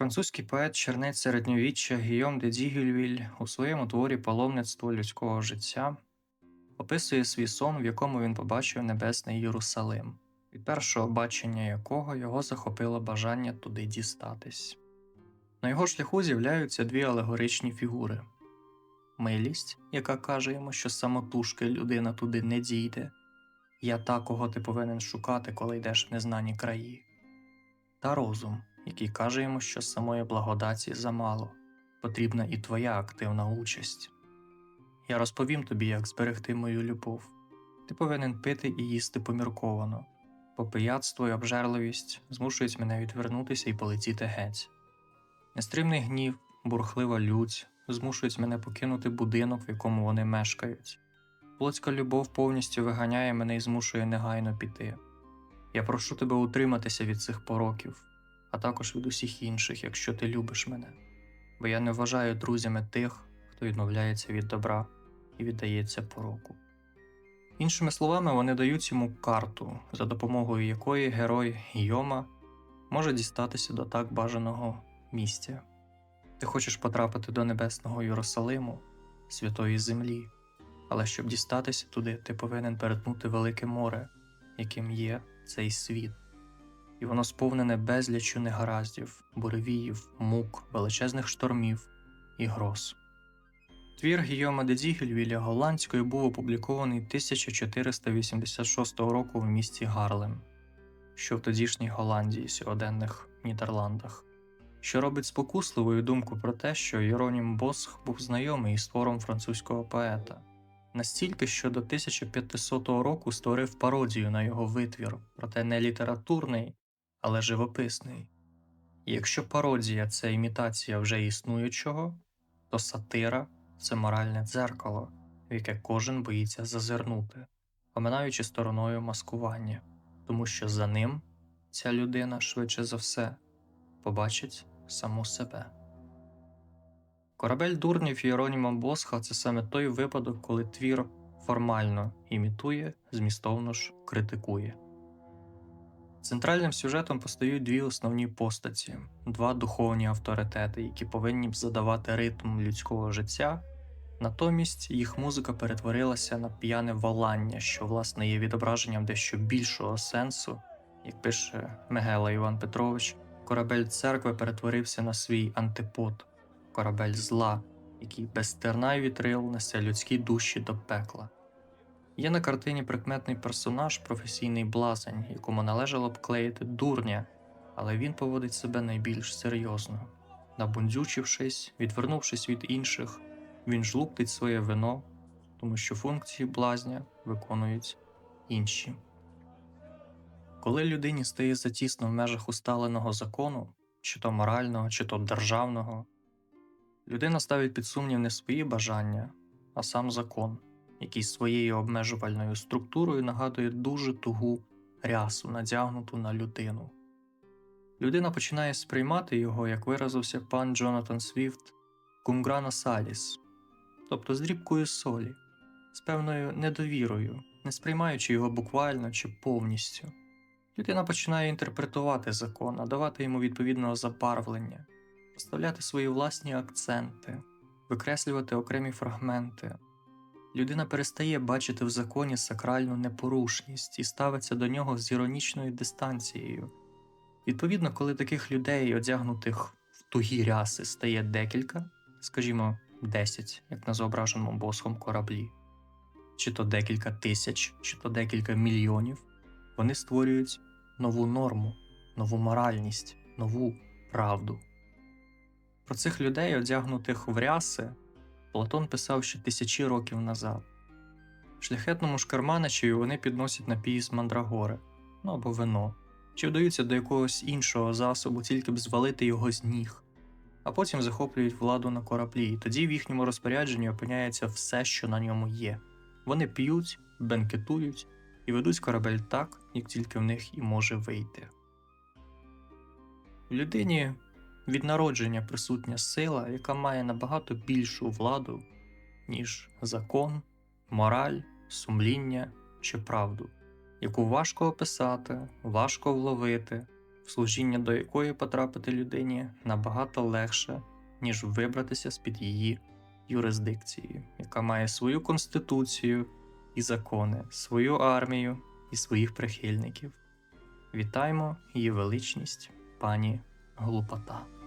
Французький поет чернець середньовіччя Гійом де Дігюльвіль у своєму творі Паломництво людського життя описує свій сон, в якому він побачив небесний Єрусалим, від першого бачення якого його захопило бажання туди дістатись. На його шляху з'являються дві алегоричні фігури. Милість, яка каже йому, що самотужки людина туди не дійде, я та, кого ти повинен шукати, коли йдеш в незнані краї, та розум, який каже йому, що самої благодаті замало, потрібна і твоя активна участь. Я розповім тобі, як зберегти мою любов. Ти повинен пити і їсти помірковано, бо пияцтво і обжерливість змушують мене відвернутися і полетіти геть. Нестримний гнів, бурхлива лють змушують мене покинути будинок, в якому вони мешкають. Плотська любов повністю виганяє мене і змушує негайно піти. Я прошу тебе утриматися від цих пороків, а також від усіх інших, якщо ти любиш мене, бо я не вважаю друзями тих, хто відмовляється від добра і віддається пороку. Іншими словами, вони дають йому карту, за допомогою якої герой Гійома може дістатися до так бажаного місця. Ти хочеш потрапити до небесного Єрусалиму, святої землі, але щоб дістатися туди, ти повинен перетнути велике море, яким є цей світ, і воно сповнене безліччю негараздів, буревіїв, мук, величезних штормів і гроз. Твір Гійома де Дігельвіля голландською був опублікований 1486 року в місті Гарлем, що в тодішній Голландії, сьогоденних Нідерландах, що робить спокусливою думку про те, що Єронім Босх був знайомий із твором французького поета, настільки, що до 1500 року створив пародію на його витвір, проте не літературний, але живописний. Якщо пародія це імітація вже існуючого, то сатира це моральне дзеркало, в яке кожен боїться зазирнути, оминаючи стороною маскування, тому що за ним ця людина швидше за все побачить саму себе. Корабель дурнів Єроніма Босха це саме той випадок, коли твір формально імітує, змістовно ж критикує. Центральним сюжетом постають дві основні постаті, два духовні авторитети, які повинні б задавати ритм людського життя, натомість їх музика перетворилася на п'яне волання, що власне є відображенням дещо більшого сенсу, як пише Мегела Іван Петрович, корабель церкви перетворився на свій антипод, корабель зла, який без терна й вітрил несе людські душі до пекла. Є на картині прикметний персонаж, професійний блазень, якому належало б клеїти дурня, але він поводить себе найбільш серйозно. Набундючившись, відвернувшись від інших, він жлуктить своє вино, тому що функції блазня виконують інші. Коли людині стає затісно в межах усталеного закону, чи то морального, чи то державного, людина ставить під сумнів не свої бажання, а сам закон, який своєю обмежувальною структурою нагадує дуже тугу рясу, надягнуту на людину. Людина починає сприймати його, як виразився пан Джонатан Свіфт, кумграна саліс, тобто з дрібкою солі, з певною недовірою, не сприймаючи його буквально чи повністю. Людина починає інтерпретувати закон, надавати йому відповідного забарвлення, розставляти свої власні акценти, викреслювати окремі фрагменти. Людина перестає бачити в законі сакральну непорушність і ставиться до нього з іронічною дистанцією. Відповідно, коли таких людей, одягнутих в тугі ряси, стає декілька, скажімо, 10, як на зображеному босхом кораблі, чи то декілька тисяч, чи то декілька мільйонів, вони створюють нову норму, нову моральність, нову правду. Про цих людей, одягнутих в ряси, Платон писав ще тисячі років назад. Шляхетному шкарманичеві вони підносять напій з мандрагори, ну або вино, чи вдаються до якогось іншого засобу, тільки б звалити його з ніг, а потім захоплюють владу на кораблі, і тоді в їхньому розпорядженні опиняється все, що на ньому є. Вони п'ють, бенкетують і ведуть корабель так, як тільки в них і може вийти. В людині від народження присутня сила, яка має набагато більшу владу, ніж закон, мораль, сумління чи правду, яку важко описати, важко вловити, в служіння до якої потрапити людині набагато легше, ніж вибратися з-під її юрисдикції, яка має свою конституцію і закони, свою армію і своїх прихильників. Вітаємо її величність, пані Глупота.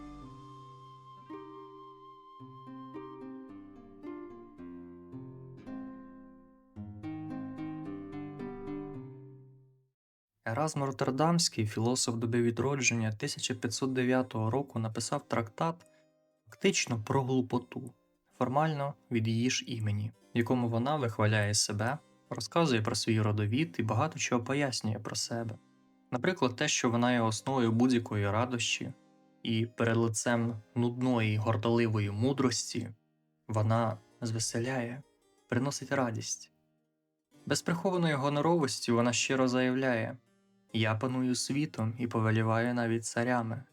Еразм Роттердамський, філософ доби відродження 1509 року написав трактат фактично про глупоту, формально від її ж імені, в якому вона вихваляє себе, розказує про свій родовід і багато чого пояснює про себе. Наприклад, те, що вона є основою будь-якої радощі, і перед лицем нудної гордоливої мудрості вона звеселяє, приносить радість. Без прихованої гоноровості вона щиро заявляє Я паную світом і повеліваю навіть царями.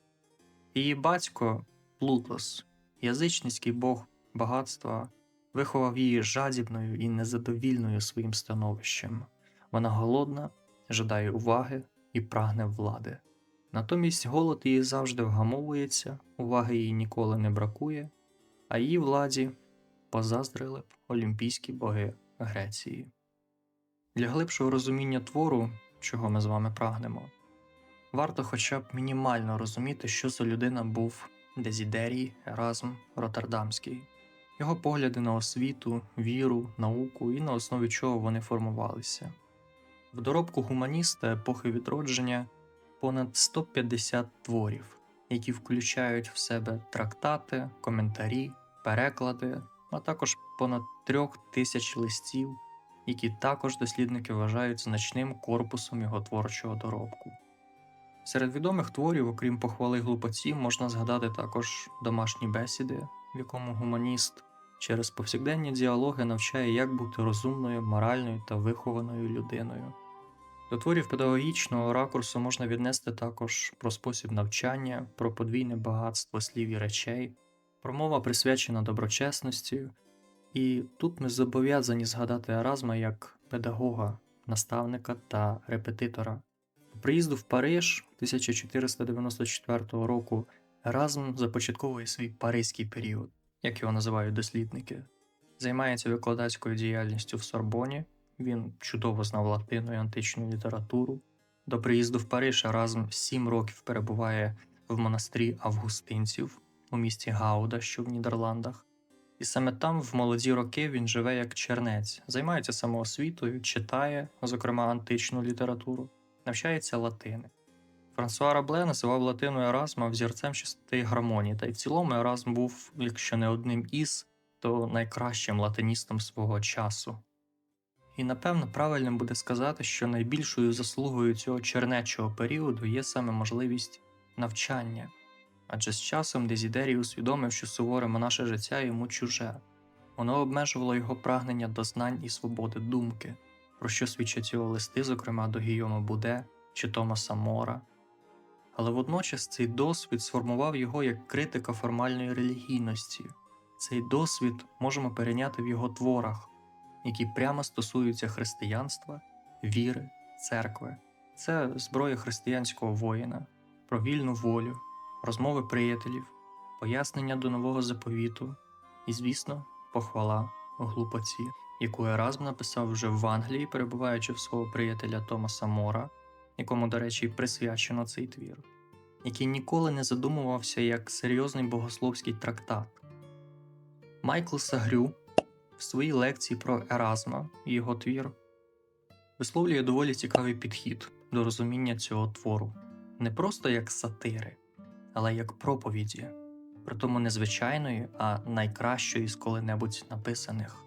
Її батько Плутос, язичницький бог багатства, виховав її жадібною і незадовільною своїм становищем. Вона голодна, жадає уваги і прагне влади. Натомість голод її завжди вгамовується, уваги їй ніколи не бракує, а її владі позаздрили б олімпійські боги Греції. Для глибшого розуміння твору, чого ми з вами прагнемо, варто хоча б мінімально розуміти, що за людина був Дезідерій Еразм Роттердамський, його погляди на освіту, віру, науку і на основі чого вони формувалися. В доробку гуманіста епохи відродження понад 150 творів, які включають в себе трактати, коментарі, переклади, а також понад трьох тисяч листів, які також дослідники вважають значним корпусом його творчого доробку. Серед відомих творів, окрім похвали глупоці, можна згадати також домашні бесіди, в якому гуманіст через повсякденні діалоги навчає, як бути розумною, моральною та вихованою людиною. До творів педагогічного ракурсу можна віднести також про спосіб навчання, про подвійне багатство слів і речей, промова присвячена доброчесності, і тут ми зобов'язані згадати Еразма як педагога, наставника та репетитора. По приїзду в Париж 1494 року Еразм започатковує свій паризький період, як його називають дослідники, займається викладацькою діяльністю в Сорбоні. Він чудово знав латину і античну літературу. До приїзду в Париж разом сім років перебуває в монастирі августинців у місті Гауда, що в Нідерландах. І саме там, в молоді роки, він живе як чернець, займається самоосвітою, читає, зокрема, античну літературу, навчається латини. Франсуа Рабле називав латину Еразма взірцем чистоти гармонії, та й в цілому Еразм був, якщо не одним із, то найкращим латиністом свого часу. І напевно правильним буде сказати, що найбільшою заслугою цього чернечого періоду є саме можливість навчання, адже з часом Дезідерій усвідомив, що суворе монаше життя йому чуже, воно обмежувало його прагнення до знань і свободи думки, про що свідчать його листи, зокрема до Гійома Буде чи Томаса Мора. Але водночас цей досвід сформував його як критика формальної релігійності. Цей досвід можемо перейняти в його творах які прямо стосуються християнства, віри, церкви. Це зброя християнського воїна, про вільну волю, розмови приятелів, пояснення до нового заповіту і, звісно, похвала глупоці, яку Еразм написав вже в Англії, перебуваючи в свого приятеля Томаса Мора, якому, до речі, присвячено цей твір, який ніколи не задумувався як серйозний богословський трактат. Майкл Сагрю в своїй лекції про Еразма і його твір висловлює доволі цікавий підхід до розуміння цього твору не просто як сатири, але як проповіді, притому не звичайної, а найкращої з коли-небудь написаних.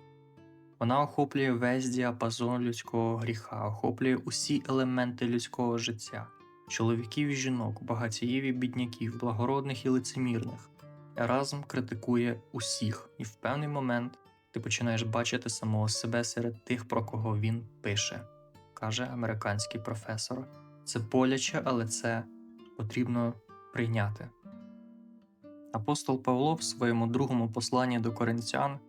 Вона охоплює весь діапазон людського гріха, охоплює усі елементи людського життя, чоловіків і жінок, багатіїв і бідняків, благородних і лицемірних. Еразм критикує усіх, і в певний момент ти починаєш бачити самого себе серед тих, про кого він пише, каже американський професор. Це боляче, але це потрібно прийняти. Апостол Павло в своєму другому посланні до коринтян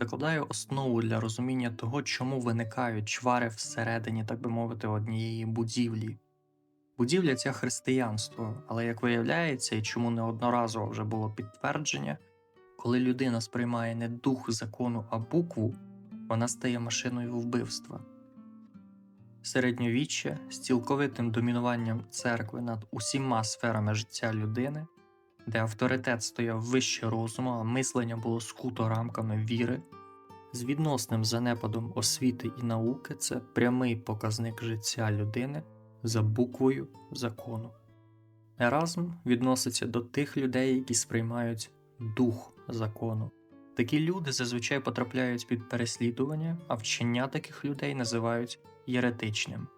викладає основу для розуміння того, чому виникають чвари всередині, так би мовити, однієї будівлі. Будівля ця християнство, але як виявляється, і чому неодноразово вже було підтвердження, коли людина сприймає не дух закону, а букву, вона стає машиною вбивства. Середньовіччя з цілковитим домінуванням церкви над усіма сферами життя людини, де авторитет стояв вище розуму, а мислення було скуто рамками віри, з відносним занепадом освіти і науки це прямий показник життя людини за буквою закону. Еразм відноситься до тих людей, які сприймають дух закону. Такі люди зазвичай потрапляють під переслідування, а вчення таких людей називають єретичним.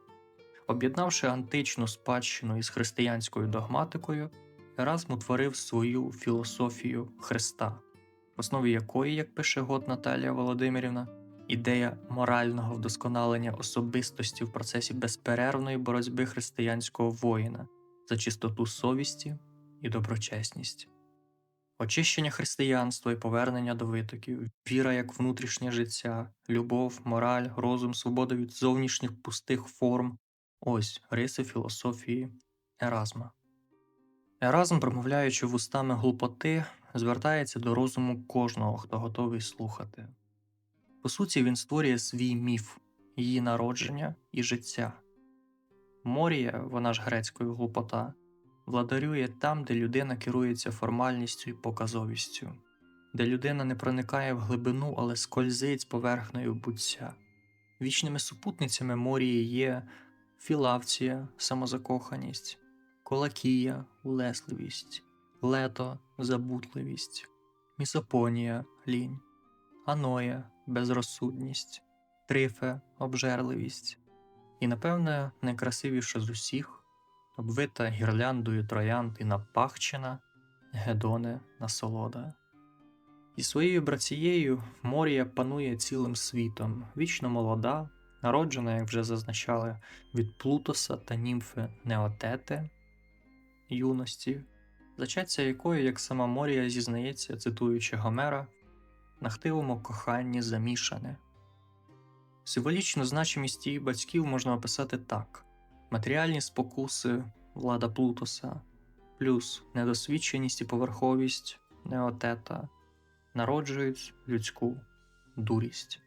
Об'єднавши античну спадщину із християнською догматикою, Еразм утворив свою філософію Христа, в основі якої, як пише год Наталія Володимирівна, ідея морального вдосконалення особистості в процесі безперервної боротьби християнського воїна за чистоту совісті і доброчесність. Очищення християнства і повернення до витоків, віра як внутрішнє життя, любов, мораль, розум, свобода від зовнішніх пустих форм ось риси філософії Еразма. Еразм, промовляючи вустами глупоти, звертається до розуму кожного, хто готовий слухати. По суті, він створює свій міф, її народження і життя. Морія, вона ж грецькою глупота, владарює там, де людина керується формальністю і показовістю, де людина не проникає в глибину, але скользить поверхнею буття. Вічними супутницями морії є філавція, самозакоханість, колакія, улесливість, лето, забутливість, місопонія, лінь, аноя, безрозсудність, трифе, обжерливість, і, напевне, найкрасивіша з усіх обвита гірляндою троянд і напахчена, гедоне насолода. І своєю брацією Морія панує цілим світом, вічно молода, народжена, як вже зазначали, від Плутоса та німфи Неотете, юності, зачаття якої, як сама Морія зізнається, цитуючи Гомера, на хтивому коханні замішане. Символічну значимість її батьків можна описати так: матеріальні спокуси, влада Плутоса, плюс недосвідченість і поверховість неотета народжують людську дурість.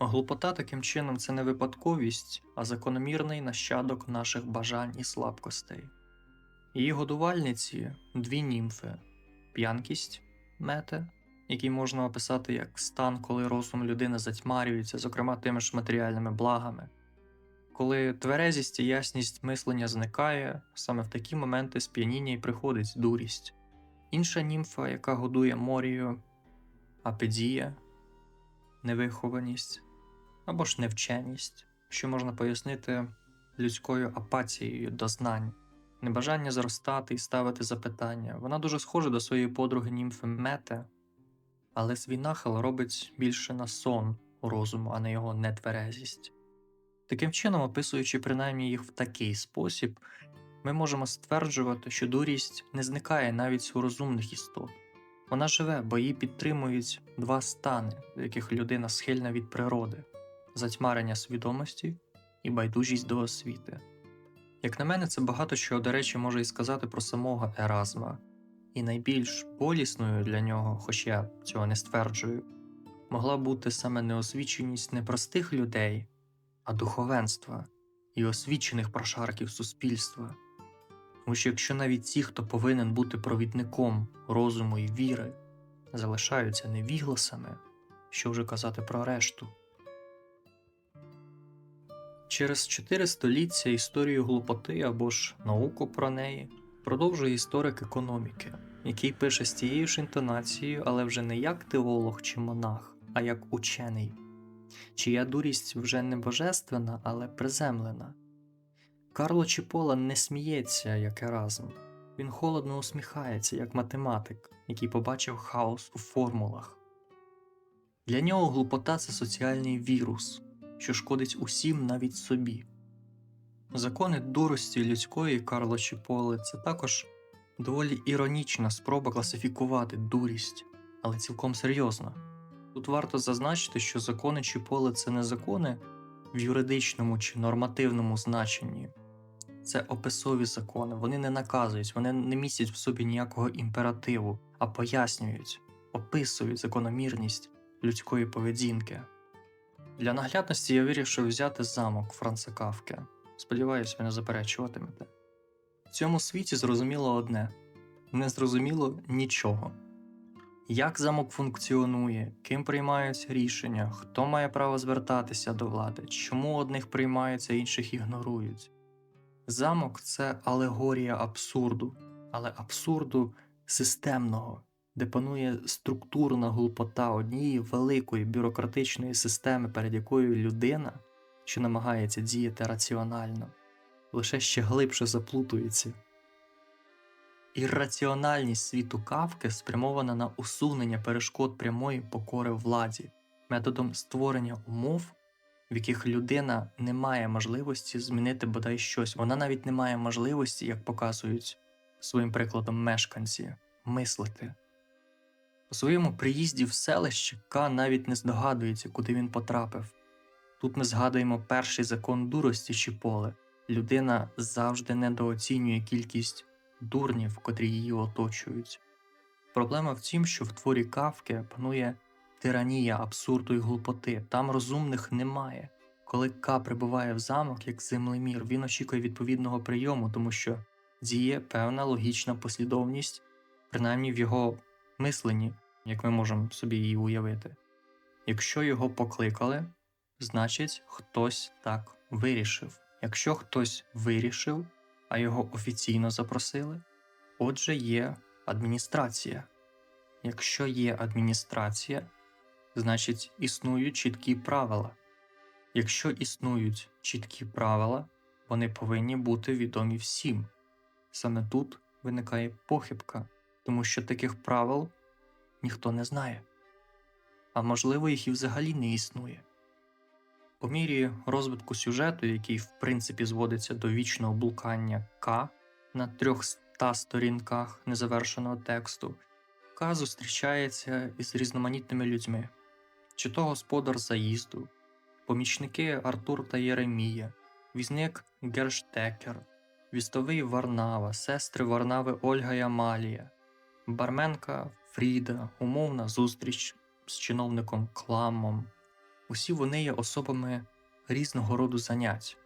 Глупота таким чином це не випадковість, а закономірний нащадок наших бажань і слабкостей. Її годувальниці дві німфи п'янкість мете, який можна описати як стан, коли розум людини затьмарюється, зокрема тими ж матеріальними благами. Коли тверезість і ясність мислення зникає, саме в такі моменти сп'яніння й приходить дурість. Інша німфа, яка годує морію, апедія, невихованість або ж невченість, що можна пояснити людською апатією до знань, небажання зростати і ставити запитання. Вона дуже схожа до своєї подруги німфи Мете, але свій нахил робить більше на сон у розуму, а не його нетверезість. Таким чином, описуючи принаймні їх в такий спосіб, ми можемо стверджувати, що дурість не зникає навіть у розумних істот. Вона живе, бо її підтримують два стани, до яких людина схильна від природи затьмарення свідомості і байдужість до освіти. Як на мене, це багато чого, до речі, може і сказати про самого Еразма, і найбільш болісною для нього, хоч я цього не стверджую, могла бути саме неосвіченість не простих людей, а духовенства і освічених прошарків суспільства. Тому що якщо навіть ті, хто повинен бути провідником розуму і віри, залишаються невігласами, що вже казати про решту. Через чотири століття історію глупоти або ж науку про неї продовжує історик економіки, який пише з тією ж інтонацією, але вже не як теолог чи монах, а як учений, чия дурість вже не божественна, але приземлена. Карло Чіпола не сміється, як Еразм. Він холодно усміхається, як математик, який побачив хаос у формулах. Для нього глупота це соціальний вірус, що шкодить усім навіть собі. Закони дурості людської Карло Чіполи це також доволі іронічна спроба класифікувати дурість, але цілком серйозно. Тут варто зазначити, що закони Чіполи це не закони в юридичному чи нормативному значенні, це описові закони. Вони не наказують, вони не містять в собі ніякого імперативу, а пояснюють, описують закономірність людської поведінки. Для наглядності я вирішив взяти замок Франца Кавки. Сподіваюсь, ви не заперечуватимете. В цьому світі зрозуміло одне не зрозуміло нічого. Як замок функціонує, ким приймаються рішення, хто має право звертатися до влади, чому одних приймаються, інших ігнорують. Замок це алегорія абсурду, але абсурду системного, де панує структурна глупота однієї великої бюрократичної системи, перед якою людина, що намагається діяти раціонально, лише ще глибше заплутується. Ірраціональність світу кавки спрямована на усунення перешкод прямої покори владі, методом створення умов, в яких людина не має можливості змінити бодай щось. Вона навіть не має можливості, як показують своїм прикладом мешканці, мислити. У своєму приїзді в селище К навіть не здогадується, куди він потрапив. Тут ми згадуємо перший закон дурості чи поле. Людина завжди недооцінює кількість дурнів, котрі її оточують. Проблема в тім, що в творі кавки панує тиранія абсурду і глупоти, там розумних немає. Коли К прибуває в замок як землемір, він очікує відповідного прийому, тому що діє певна логічна послідовність, принаймні в його мисленні, як ми можемо собі її уявити. Якщо його покликали, значить хтось так вирішив. Якщо хтось вирішив, а його офіційно запросили, отже, є адміністрація. Якщо є адміністрація, значить існують чіткі правила. Якщо існують чіткі правила, вони повинні бути відомі всім. Саме тут виникає похибка, тому що таких правил ніхто не знає, а можливо, їх і взагалі не існує. По мірі розвитку сюжету, який в принципі зводиться до вічного блукання К на 300 сторінках незавершеного тексту, К зустрічається із різноманітними людьми, чи то господар заїзду, помічники Артур та Єремія, візник Герштекер, вістовий Варнава, сестри Варнави Ольга і Амалія, барменка Фріда, умовна зустріч з чиновником Кламом. Усі вони є особами різного роду занять.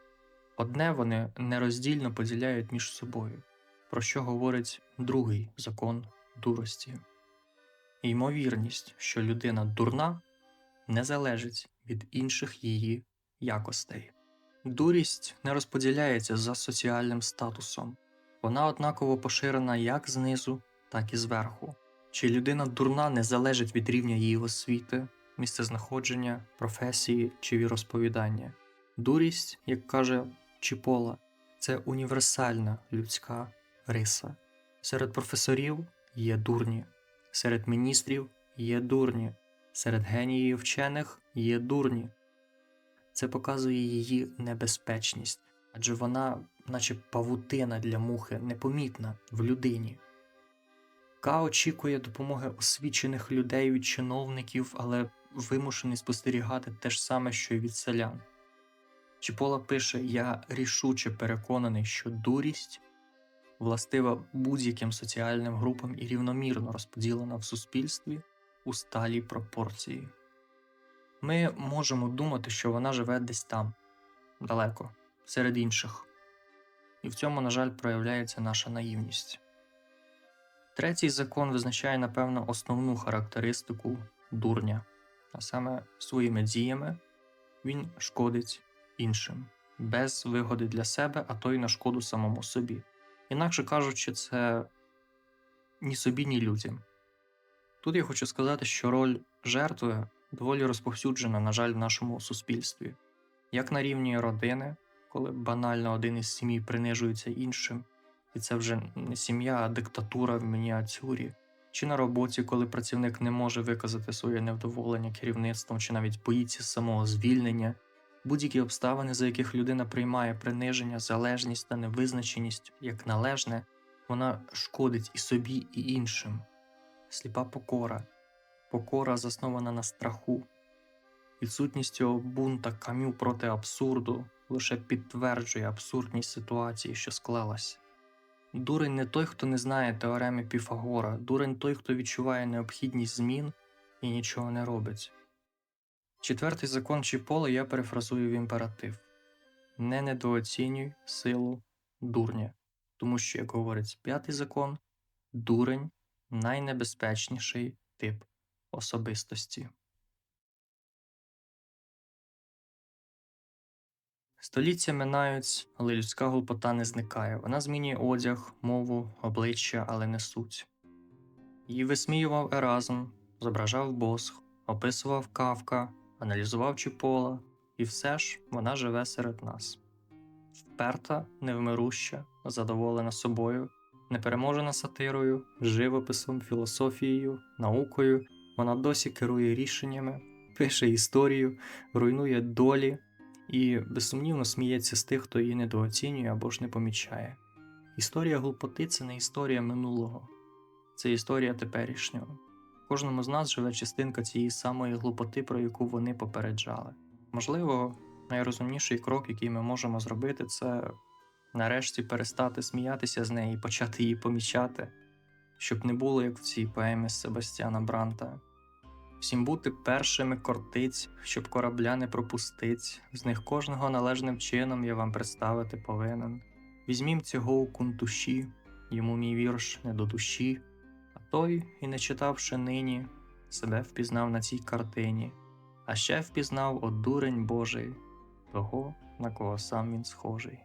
Одне вони нероздільно поділяють між собою, про що говорить другий закон дурості. Ймовірність, що людина дурна, не залежить від інших її якостей. Дурість не розподіляється за соціальним статусом, вона однаково поширена як знизу, так і зверху. Чи людина дурна не залежить від рівня її освіти, місцезнаходження, професії чи віросповідання. Дурість, як каже Чіпола, це універсальна людська риса. Серед професорів є дурні, серед міністрів є дурні, серед геніїв вчених є дурні. Це показує її небезпечність, адже вона, наче павутина для мухи, непомітна в людині. Ка очікує допомоги освічених людей від чиновників, але вимушений спостерігати те ж саме, що й від селян. Чіпола пише: Я рішуче переконаний, що дурість властива будь-яким соціальним групам і рівномірно розподілена в суспільстві у сталій пропорції. Ми можемо думати, що вона живе десь там, далеко, серед інших, і в цьому, на жаль, проявляється наша наївність. Третій закон визначає, напевно, основну характеристику дурня, а саме своїми діями він шкодить іншим, без вигоди для себе, а то й на шкоду самому собі. Інакше кажучи, це ні собі, ні людям. Тут я хочу сказати, що роль жертви доволі розповсюджена, на жаль, в нашому суспільстві, як на рівні родини, коли банально один із сім'ї принижується іншим, і це вже не сім'я, а диктатура в мініатюрі, чи на роботі, коли працівник не може виказати своє невдоволення керівництвом, чи навіть боїться самого звільнення, будь-які обставини, за яких людина приймає приниження, залежність та невизначеність як належне, вона шкодить і собі, і іншим. Сліпа покора, покора заснована на страху. Відсутність цього бунта камю проти абсурду лише підтверджує абсурдність ситуації, що склалась. Дурень не той, хто не знає теореми Піфагора, дурень той, хто відчуває необхідність змін і нічого не робить. Четвертий закон Чіпола я перефразую в імператив не недооцінюй силу дурня, тому що, як говорить п'ятий закон, дурень найнебезпечніший тип особистості. Століття минають, але людська глупота не зникає. Вона змінює одяг, мову, обличчя, але не суть. Її висміював Еразм, зображав Босх, описував Кавка, аналізував Чіпола, і все ж вона живе серед нас. Вперта, невмируща, задоволена собою, непереможена сатирою, живописом, філософією, наукою, вона досі керує рішеннями, пише історію, руйнує долі і безсумнівно сміється з тих, хто її недооцінює або ж не помічає. Історія глупоти це не історія минулого, це історія теперішнього. Кожному з нас живе частинка цієї самої глупоти, про яку вони попереджали. Можливо, найрозумніший крок, який ми можемо зробити, це нарешті перестати сміятися з неї і почати її помічати, щоб не було як в цій поемі Себастьяна Бранта. Всім бути першими кортиць, щоб корабля не пропустить, з них кожного належним чином я вам представити повинен. Візьмім цього у кунтуші, йому мій вірш не до душі, а той, і не читавши нині, себе впізнав на цій картині, а ще впізнав от дурень Божий, того, на кого сам він схожий.